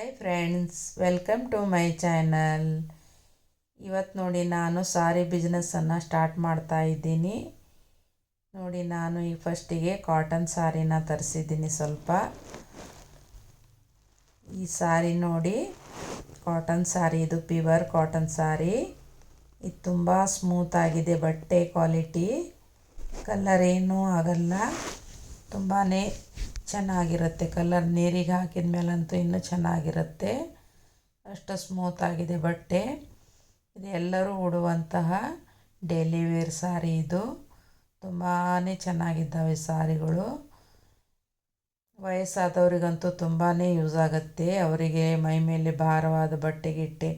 Hi friends welcome to my channel ಇವತ್ತು ನೋಡಿ ನಾನು ಸಾರಿ ಬಿಸ್ನೆಸ್ಸನ್ನು ಸ್ಟಾರ್ಟ್ ಮಾಡ್ತಾ ಇದ್ದೀನಿ. ನೋಡಿ ನಾನು ಈ ಫಸ್ಟಿಗೆ ಕಾಟನ್ ಸಾರಿನ ತರಿಸಿದ್ದೀನಿ ಸ್ವಲ್ಪ. ಈ ಸಾರಿ ನೋಡಿ ಕಾಟನ್ ಸಾರಿ, ಇದು ಪ್ಯೂರ್ ಕಾಟನ್ ಸಾರಿ. ಇದು ತುಂಬ ಸ್ಮೂತ್ ಆಗಿದೆ, ಬಟ್ಟೆ ಕ್ವಾಲಿಟಿ ಕಲರ್ ಏನೂ ಆಗಲ್ಲ. ತುಂಬಾ ಚೆನ್ನಾಗಿರುತ್ತೆ ಕಲರ್. ನೀರಿಗೆ ಹಾಕಿದ ಮೇಲಂತೂ ಇನ್ನೂ ಚೆನ್ನಾಗಿರುತ್ತೆ. ಅಷ್ಟು ಸ್ಮೂತ್ ಆಗಿದೆ ಬಟ್ಟೆ. ಇದು ಎಲ್ಲರೂ ಉಡುವಂತಹ ಡೈಲಿ ವೇರ್ ಸಾರಿ ಇದು. ತುಂಬಾ ಚೆನ್ನಾಗಿದ್ದಾವೆ ಸಾರಿಗಳು. ವಯಸ್ಸಾದವರಿಗಂತೂ ತುಂಬಾ ಯೂಸ್ ಆಗುತ್ತೆ. ಅವರಿಗೆ ಮೈ ಮೇಲೆ ಭಾರವಾದ ಬಟ್ಟೆ ಗಿಟ್ಟೆ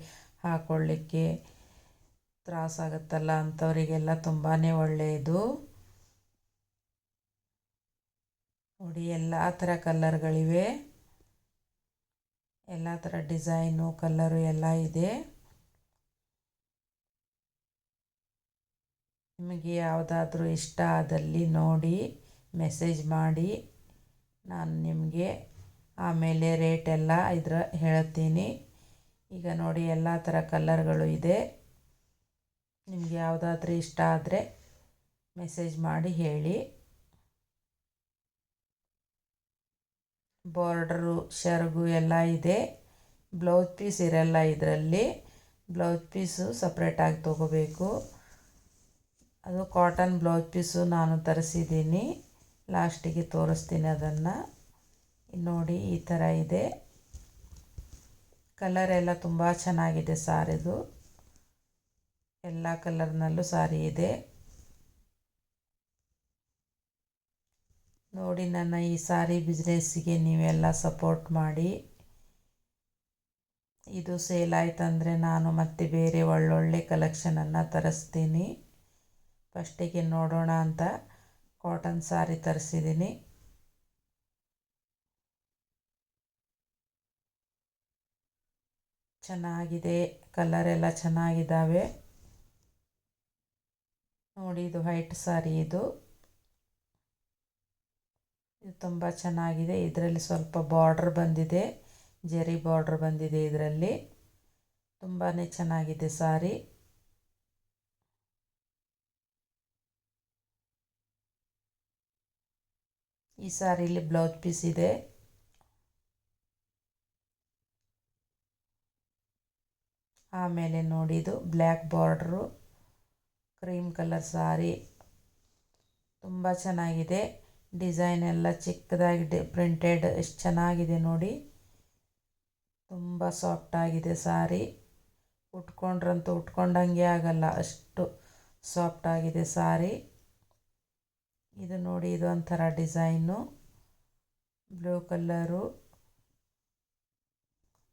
ತ್ರಾಸಾಗುತ್ತಲ್ಲ ಅಂಥವರಿಗೆಲ್ಲ ತುಂಬಾ ಒಳ್ಳೆಯದು. ನೋಡಿ, ಎಲ್ಲ ಥರ ಕಲ್ಲರ್ಗಳಿವೆ ಎಲ್ಲ ಥರ ಡಿಸೈನು ಕಲ್ಲರು ಎಲ್ಲ ಇದೆ. ನಿಮಗೆ ಯಾವುದಾದ್ರೂ ಇಷ್ಟ ಆದಲ್ಲಿ ನೋಡಿ, ಮೆಸೇಜ್ ಮಾಡಿ. ನಾನು ನಿಮಗೆ ಆಮೇಲೆ ರೇಟ್ ಎಲ್ಲ ಇದರ ಹೇಳ್ತೀನಿ. ಈಗ ನೋಡಿ, ಎಲ್ಲ ಥರ ಕಲ್ಲರ್ಗಳು ಇದೆ. ನಿಮಗೆ ಯಾವುದಾದ್ರೂ ಇಷ್ಟ ಆದರೆ ಮೆಸೇಜ್ ಮಾಡಿ ಹೇಳಿ. ಬಾರ್ಡ್ರು, ಶರ್ಗು ಎಲ್ಲ ಇದೆ. ಬ್ಲೌಸ್ ಪೀಸ್ ಇರಲ್ಲ ಇದರಲ್ಲಿ. ಬ್ಲೌಸ್ ಪೀಸು ಸಪ್ರೇಟಾಗಿ ತೊಗೋಬೇಕು. ಅದು ಕಾಟನ್ ಬ್ಲೌಸ್ ಪೀಸು ನಾನು ತರಿಸಿದ್ದೀನಿ. ಲಾಸ್ಟಿಗೆ ತೋರಿಸ್ತೀನಿ ಅದನ್ನು. ನೋಡಿ ಈ ಥರ ಇದೆ. ಕಲರ್ ಎಲ್ಲ ತುಂಬ ಚೆನ್ನಾಗಿದೆ ಸಾರಿದು. ಎಲ್ಲ ಕಲರ್ನಲ್ಲೂ ಸಾರಿ ಇದೆ. ನೋಡಿ ನನ್ನ ಈ ಸಾರಿ ಬಿಸ್ನೆಸ್ಸಿಗೆ ನೀವೆಲ್ಲ ಸಪೋರ್ಟ್ ಮಾಡಿ. ಇದು ಸೇಲ್ ಆಯ್ತಂದರೆ ನಾನು ಮತ್ತೆ ಬೇರೆ ಒಳ್ಳೊಳ್ಳೆ ಕಲೆಕ್ಷನನ್ನು ತರಿಸ್ತೀನಿ. ಫಸ್ಟಿಗೆ ನೋಡೋಣ ಅಂತ ಕಾಟನ್ ಸಾರಿ ತರಿಸಿದ್ದೀನಿ. ಚೆನ್ನಾಗಿದೆ ಕಲರ್ ಎಲ್ಲ ಚೆನ್ನಾಗಿದ್ದಾವೆ. ನೋಡಿ ಇದು ವೈಟ್ ಸಾರಿ ಇದು. ತುಂಬ ಚೆನ್ನಾಗಿದೆ. ಇದರಲ್ಲಿ ಸ್ವಲ್ಪ ಬಾರ್ಡ್ರ್ ಬಂದಿದೆ. ಜರಿ ಬಾರ್ಡ್ರ್ ಬಂದಿದೆ ಇದರಲ್ಲಿ. ತುಂಬಾ ಚೆನ್ನಾಗಿದೆ ಸಾರಿ. ಈ ಸಾರಿಲಿ ಬ್ಲೌಸ್ ಪೀಸ್ ಇದೆ. ಆಮೇಲೆ ನೋಡಿದು black border cream colour sari. ತುಂಬ ಚೆನ್ನಾಗಿದೆ. ಡಿಸೈನ್ ಎಲ್ಲ ಚಿಕ್ಕದಾಗಿ ಡಿ ಪ್ರಿಂಟೆಡ್, ಎಷ್ಟು ಚೆನ್ನಾಗಿದೆ ನೋಡಿ. ತುಂಬ ಸಾಫ್ಟಾಗಿದೆ ಸಾರಿ. ಉಟ್ಕೊಂಡ್ರಂತೂ ಉಟ್ಕೊಂಡಂಗೆ ಆಗಲ್ಲ, ಅಷ್ಟು ಸಾಫ್ಟಾಗಿದೆ ಸಾರಿ. ಇದು ನೋಡಿ, ಇದು ಒಂಥರ design. Blue colour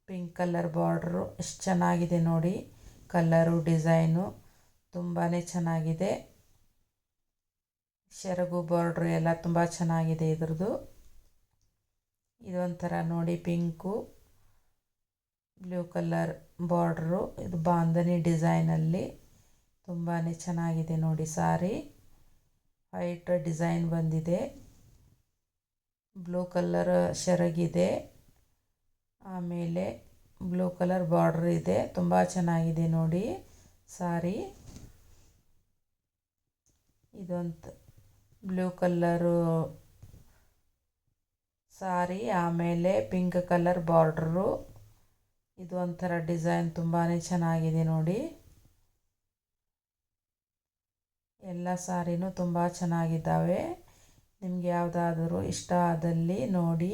pink colour border, ಎಷ್ಟು ಚೆನ್ನಾಗಿದೆ ನೋಡಿ. ಕಲ್ಲರು ಡಿಸೈನು ತುಂಬಾ ಚೆನ್ನಾಗಿದೆ. ಸೆರಗು ಬಾರ್ಡ್ರ್ ಎಲ್ಲ ತುಂಬ ಚೆನ್ನಾಗಿದೆ ಇದ್ರದ್ದು. ಇದೊಂಥರ ನೋಡಿ ಪಿಂಕು, ಬ್ಲೂ ಕಲರ್ ಬಾರ್ಡ್ರು ಇದು ಬಾಂಧನಿ ಡಿಸೈನಲ್ಲಿ ತುಂಬಾ ಚೆನ್ನಾಗಿದೆ ನೋಡಿ ಸಾರಿ. ವೈಟ್ ಡಿಸೈನ್ ಬಂದಿದೆ. ಬ್ಲೂ ಕಲರ್ ಸೆರಗಿದೆ ಆಮೇಲೆ ಬ್ಲೂ ಕಲರ್ ಬಾರ್ಡ್ರ್ ಇದೆ. ತುಂಬ ಚೆನ್ನಾಗಿದೆ ನೋಡಿ ಸಾರಿ. ಇದೊಂದು ಬ್ಲೂ ಕಲ್ಲರು ಸಾರಿ, ಆಮೇಲೆ ಪಿಂಕ್ ಕಲರ್ ಬಾರ್ಡ್ರು. ಇದು ಒಂಥರ ಡಿಸೈನ್ ತುಂಬಾ ಚೆನ್ನಾಗಿದೆ ನೋಡಿ. ಎಲ್ಲ ಸಾರಿನೂ ತುಂಬ ಚೆನ್ನಾಗಿದ್ದಾವೆ. ನಿಮ್ಗೆ ಯಾವುದಾದರೂ ಇಷ್ಟ ಆದಲ್ಲಿ ನೋಡಿ.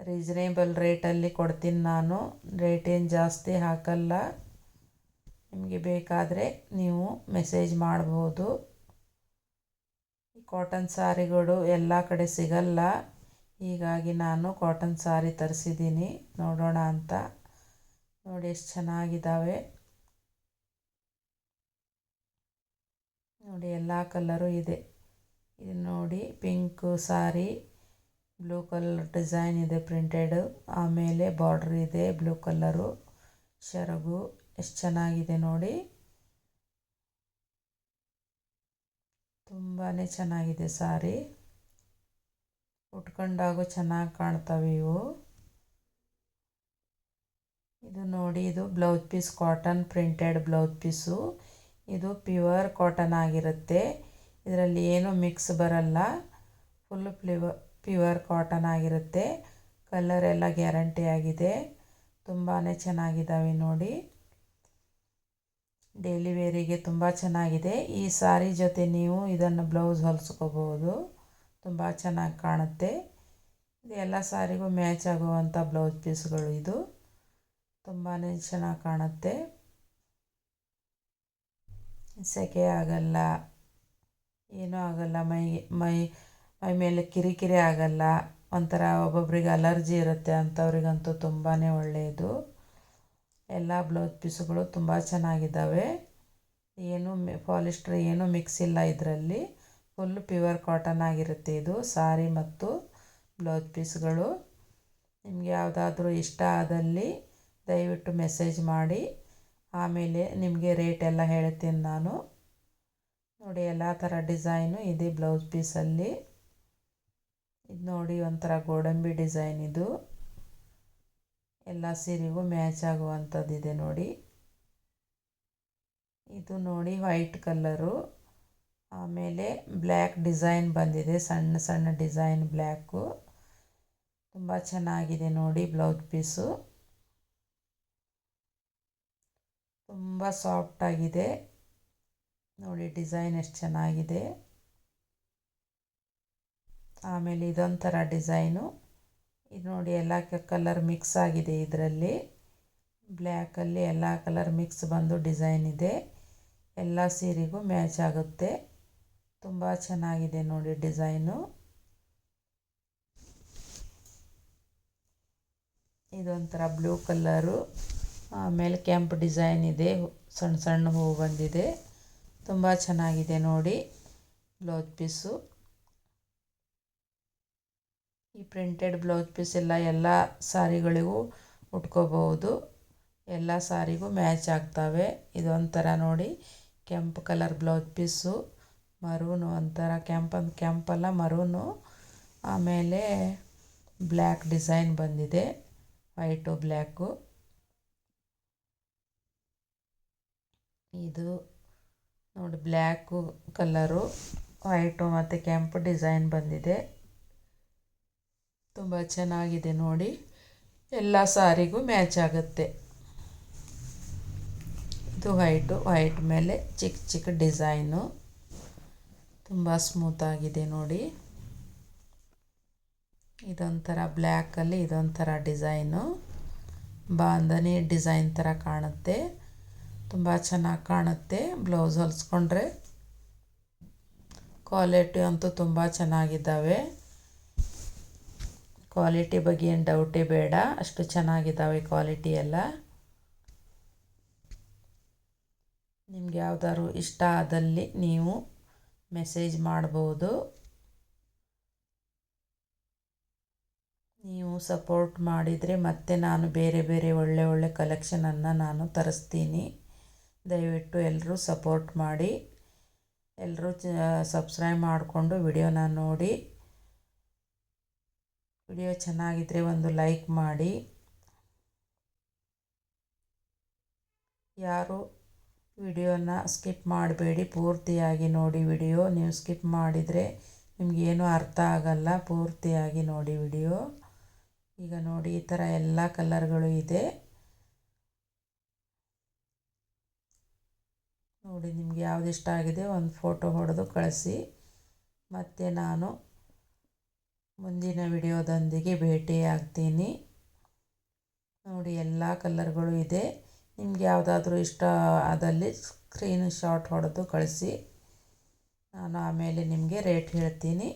ರೀಸನೇಬಲ್ ರೇಟಲ್ಲಿ ಕೊಡ್ತೀನಿ ನಾನು. ರೇಟ್ ಏನು ಜಾಸ್ತಿ ಹಾಕಲ್ಲ. ನಿಮಗೆ ಬೇಕಾದರೆ ನೀವು ಮೆಸೇಜ್ ಮಾಡ್ಬೋದು. ಕಾಟನ್ ಸಾರಿಗಳು ಎಲ್ಲ ಕಡೆ ಸಿಗಲ್ಲ. ಹೀಗಾಗಿ ನಾನು ಕಾಟನ್ ಸಾರಿ ತರಿಸಿದ್ದೀನಿ. ನೋಡೋಣ ಅಂತ. ನೋಡಿ ಎಷ್ಟು ಚೆನ್ನಾಗಿದ್ದಾವೆ ನೋಡಿ ಎಲ್ಲ ಕಲರು ಇದೆ. ಇದು ನೋಡಿ pink sari. Blue colour design ಇದೆ ಪ್ರಿಂಟೆಡು ಆಮೇಲೆ ಬಾರ್ಡ್ರ್ ಇದೆ ಬ್ಲೂ ಕಲ್ಲರು ಸೆರಗು ಎಷ್ಟು ಚೆನ್ನಾಗಿದೆ ನೋಡಿ. ತುಂಬಾ ಚೆನ್ನಾಗಿದೆ ಸಾರಿ. ಉಟ್ಕೊಂಡಾಗೂ ಚೆನ್ನಾಗಿ ಕಾಣ್ತವೆ ಇವು. ಇದು ನೋಡಿ, ಇದು blouse piece, cotton, printed blouse piece. ಇದು ಪ್ಯೂರ್ ಕಾಟನ್ ಆಗಿರುತ್ತೆ. ಇದರಲ್ಲಿ ಏನು ಮಿಕ್ಸ್ ಬರಲ್ಲ. ಫುಲ್ ಪ್ಲಿವ, ಪ್ಯೂರ್ ಕಾಟನ್ ಆಗಿರುತ್ತೆ. ಕಲರ್ ಎಲ್ಲ ಗ್ಯಾರಂಟಿ ಆಗಿದೆ. ತುಂಬಾ ಚೆನ್ನಾಗಿದ್ದಾವೆ ನೋಡಿ. ಡೈಲಿ ವೇರಿಗೆ ತುಂಬ ಚೆನ್ನಾಗಿದೆ. ಈ ಸಾರಿ ಜೊತೆ ನೀವು ಇದನ್ನು ಬ್ಲೌಸ್ ಹೊಲಿಸ್ಕೋಬೋದು. ತುಂಬ ಚೆನ್ನಾಗಿ ಕಾಣುತ್ತೆ. ಇದು ಎಲ್ಲ ಸಾರಿಗೂ ಮ್ಯಾಚ್ ಆಗುವಂಥ ಬ್ಲೌಸ್ ಪೀಸ್ಗಳು ಇದು. ತುಂಬಾ ಚೆನ್ನಾಗಿ ಕಾಣುತ್ತೆ. ಸೆಕೆ ಆಗಲ್ಲ. ಏನೂ ಆಗಲ್ಲ. ಮೈ ಮೈ ಮೈ ಮೇಲೆ ಕಿರಿಕಿರಿ ಆಗಲ್ಲ. ಒಂಥರ ಒಬ್ಬೊಬ್ರಿಗೆ ಅಲರ್ಜಿ ಇರುತ್ತೆ ಅಂಥವ್ರಿಗಂತೂ ತುಂಬಾ ಒಳ್ಳೆಯದು. ಎಲ್ಲ ಬ್ಲೌಸ್ ಪೀಸುಗಳು ತುಂಬ ಚೆನ್ನಾಗಿದ್ದಾವೆ. ಏನು ಪಾಲಿಸ್ಟ್ರ್ ಏನು ಮಿಕ್ಸ್ ಇಲ್ಲ ಇದರಲ್ಲಿ. ಫುಲ್ ಪ್ಯೂರ್ ಕಾಟನ್ ಆಗಿರುತ್ತೆ ಇದು, ಸಾರಿ ಮತ್ತು ಬ್ಲೌಸ್ ಪೀಸ್ಗಳು ನಿಮಗೆ ಯಾವುದಾದ್ರೂ ಇಷ್ಟ ಆದಲ್ಲಿ ದಯವಿಟ್ಟು ಮೆಸೇಜ್ ಮಾಡಿ. ಆಮೇಲೆ ನಿಮಗೆ ರೇಟ್ ಎಲ್ಲ ಹೇಳ್ತೀನಿ ನಾನು. ನೋಡಿ, ಎಲ್ಲ ಥರ ಡಿಸೈನು ಇದೆ ಬ್ಲೌಸ್ ಪೀಸಲ್ಲಿ ಇದು ನೋಡಿ ಒಂಥರ ಗೋಡಂಬಿ ಡಿಸೈನ್ ಇದು. ಎಲ್ಲ ಸೀರೆಗೂ ಮ್ಯಾಚ್ ಆಗುವಂಥದ್ದಿದೆ ನೋಡಿ. ಇದು ನೋಡಿ ವೈಟ್ ಕಲ್ಲರು ಆಮೇಲೆ ಬ್ಲ್ಯಾಕ್ ಡಿಸೈನ್ ಬಂದಿದೆ, ಸಣ್ಣ ಸಣ್ಣ ಡಿಸೈನ್ ಬ್ಲ್ಯಾಕು. ತುಂಬ ಚೆನ್ನಾಗಿದೆ ನೋಡಿ ಬ್ಲೌಸ್ ಪೀಸು. ತುಂಬ ಸಾಫ್ಟಾಗಿದೆ ನೋಡಿ ಡಿಸೈನ್ ಎಷ್ಟು ಚೆನ್ನಾಗಿದೆ. ಆಮೇಲೆ ಇದೊಂಥರ ಡಿಸೈನು. ಇದು ನೋಡಿ ಎಲ್ಲ ಕಲರ್ ಮಿಕ್ಸ್ ಆಗಿದೆ ಇದರಲ್ಲಿ. ಬ್ಲ್ಯಾಕಲ್ಲಿ ಎಲ್ಲ ಕಲರ್ ಮಿಕ್ಸ್ ಬಂದು ಡಿಸೈನ್ ಇದೆ. ಎಲ್ಲ ಸೀರೆಗೂ ಮ್ಯಾಚ್ ಆಗುತ್ತೆ. ತುಂಬ ಚೆನ್ನಾಗಿದೆ ನೋಡಿ ಡಿಸೈನು ಇದೊಂಥರ ಬ್ಲೂ ಕಲರು ಆಮೇಲೆ ಕೆಂಪು ಡಿಸೈನ್ ಇದೆ. ಸಣ್ಣ ಸಣ್ಣ ಹೂವು ಬಂದಿದೆ. ತುಂಬ ಚೆನ್ನಾಗಿದೆ ನೋಡಿ. ಬ್ಲೌಸ್ ಪೀಸು ಈ ಪ್ರಿಂಟೆಡ್ ಬ್ಲೌಸ್ ಪೀಸ್ ಎಲ್ಲ ಎಲ್ಲ ಸಾರಿಗಳಿಗೂ ಉಟ್ಕೋಬಹುದು. ಎಲ್ಲ ಸಾರಿಗೂ ಮ್ಯಾಚ್ ಆಗ್ತವೆ. ಇದೊಂಥರ ನೋಡಿ ಕೆಂಪು ಕಲರ್ ಬ್ಲೌಸ್ ಪೀಸು ಮರೂನು ಒಂಥರ ಕೆಂಪಂದು ಕೆಂಪಲ್ಲ ಮರೂನು ಆಮೇಲೆ ಬ್ಲ್ಯಾಕ್ ಡಿಸೈನ್ ಬಂದಿದೆ ವೈಟು ಬ್ಲ್ಯಾಕು ಇದು ನೋಡಿ ಬ್ಲ್ಯಾಕು ಕಲರು ವೈಟು ಮತ್ತು ಕೆಂಪು ಡಿಸೈನ್ ಬಂದಿದೆ. ತುಂಬ ಚೆನ್ನಾಗಿದೆ ನೋಡಿ. ಎಲ್ಲ ಸಾರಿಗೂ ಮ್ಯಾಚ್ ಆಗುತ್ತೆ. ಇದು ವೈಟು ವೈಟ್ ಮೇಲೆ ಚಿಕ್ಕ ಚಿಕ್ಕ ಡಿಸೈನು. ತುಂಬ ಸ್ಮೂತಾಗಿದೆ ನೋಡಿ. ಇದೊಂಥರ ಬ್ಲ್ಯಾಕಲ್ಲಿ ಇದೊಂಥರ ಡಿಸೈನು. ಬಾಂಧನಿ ಡಿಸೈನ್ ಥರ ಕಾಣುತ್ತೆ. ತುಂಬ ಚೆನ್ನಾಗಿ ಕಾಣುತ್ತೆ. ಬ್ಲೌಸ್ ಹೊಲಿಸ್ಕೊಂಡ್ರೆ ಕ್ವಾಲಿಟಿ ಅಂತೂ ತುಂಬ ಚೆನ್ನಾಗಿದ್ದಾವೆ. ಕ್ವಾಲಿಟಿ ಬಗ್ಗೆ ಏನು ಡೌಟೇ ಬೇಡ. ಅಷ್ಟು ಚೆನ್ನಾಗಿದ್ದಾವೆ ಕ್ವಾಲಿಟಿ ಎಲ್ಲ. ನಿಮ್ಗೆ ಯಾವ್ದಾದ್ರು ಇಷ್ಟ ಆದಲ್ಲಿ ನೀವು ಮೆಸೇಜ್ ಮಾಡ್ಬೋದು. ನೀವು ಸಪೋರ್ಟ್ ಮಾಡಿದರೆ ಮತ್ತೆ ನಾನು ಬೇರೆ ಬೇರೆ ಒಳ್ಳೆ ಒಳ್ಳೆ ಕಲೆಕ್ಷನನ್ನು ನಾನು ತರಿಸ್ತೀನಿ. ದಯವಿಟ್ಟು ಎಲ್ಲರೂ ಸಪೋರ್ಟ್ ಮಾಡಿ. ಎಲ್ಲರೂ ಸಬ್ಸ್ಕ್ರೈಬ್ ಮಾಡಿಕೊಂಡು ವಿಡಿಯೋನ ನೋಡಿ. ವಿಡಿಯೋ ಚೆನ್ನಾಗಿದ್ದರೆ ಒಂದು ಲೈಕ್ ಮಾಡಿ. ಯಾರು ವಿಡಿಯೋನ ಸ್ಕಿಪ್ ಮಾಡಬೇಡಿ, ಪೂರ್ತಿಯಾಗಿ ನೋಡಿ ವಿಡಿಯೋ. ನೀವು ಸ್ಕಿಪ್ ಮಾಡಿದರೆ ನಿಮಗೇನು ಅರ್ಥ ಆಗಲ್ಲ, ಪೂರ್ತಿಯಾಗಿ ನೋಡಿ ವಿಡಿಯೋ. ಈಗ ನೋಡಿ, ಈ ಥರ ಎಲ್ಲ ಕಲರ್ಗಳು ಇದೆ. ನೋಡಿ, ನಿಮ್ಗೆ ಯಾವ್ದು ಇಷ್ಟ ಆಗಿದೆ, ಒಂದು ಫೋಟೋ ಹೊಡೆದು ಕಳಿಸಿ. ಮತ್ತು ನಾನು ಮುಂದಿನ ವಿಡಿಯೋದೊಂದಿಗೆ ಭೇಟಿಯಾಗ್ತೀನಿ. ನೋಡಿ, ಎಲ್ಲ ಕಲರ್ಗಳು ಇದೆ. ನಿಮ್ಗೆ ಯಾವುದಾದ್ರೂ ಇಷ್ಟ ಆದಲ್ಲಿ ಸ್ಕ್ರೀನ್ ಶಾಟ್ ಹೊಡೆದು ಕಳಿಸಿ. ನಾನು ಆಮೇಲೆ ನಿಮಗೆ ರೇಟ್ ಹೇಳ್ತೀನಿ.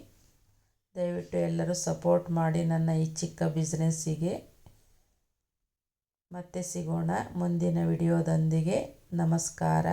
ದಯವಿಟ್ಟು ಎಲ್ಲರೂ ಸಪೋರ್ಟ್ ಮಾಡಿ ನನ್ನ ಈ ಚಿಕ್ಕ ಬಿಸ್ನೆಸ್ಸಿಗೆ. ಮತ್ತೆ ಸಿಗೋಣ ಮುಂದಿನ ವಿಡಿಯೋದೊಂದಿಗೆ. ನಮಸ್ಕಾರ.